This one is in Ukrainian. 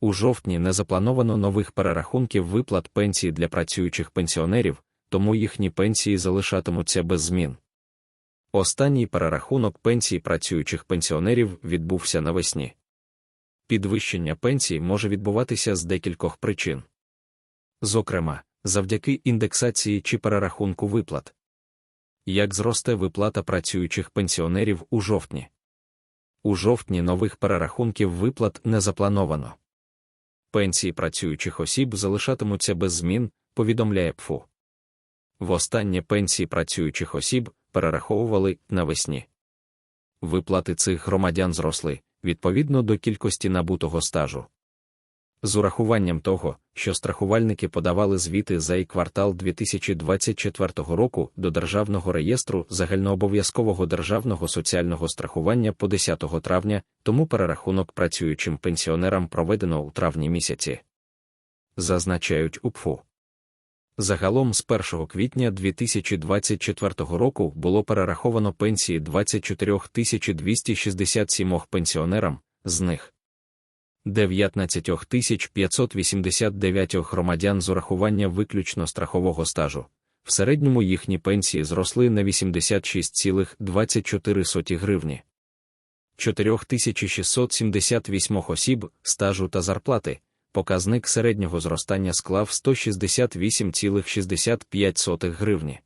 У жовтні не заплановано нових перерахунків виплат пенсій для працюючих пенсіонерів, тому їхні пенсії залишатимуться без змін. Останній перерахунок пенсій працюючих пенсіонерів відбувся навесні. Підвищення пенсій може відбуватися з декількох причин. Зокрема, завдяки індексації чи перерахунку виплат. Як зросте виплата працюючих пенсіонерів у жовтні? У жовтні нових перерахунків виплат не заплановано. Пенсії працюючих осіб залишатимуться без змін, повідомляє ПФУ. Востаннє пенсії працюючих осіб перераховували навесні. Виплати цих громадян зросли відповідно до кількості набутого стажу. З урахуванням того, що страхувальники подавали звіти за і квартал 2024 року до Державного реєстру загальнообов'язкового державного соціального страхування по 10 травня, тому перерахунок працюючим пенсіонерам проведено у травні місяці. Зазначають УПФУ. Загалом з 1 квітня 2024 року було перераховано пенсії 24 267 пенсіонерам, з них 19 589 громадян з урахування виключно страхового стажу. В середньому їхні пенсії зросли на 86,24 гривні. 4678 осіб стажу та зарплати, показник середнього зростання склав 168,65 гривні.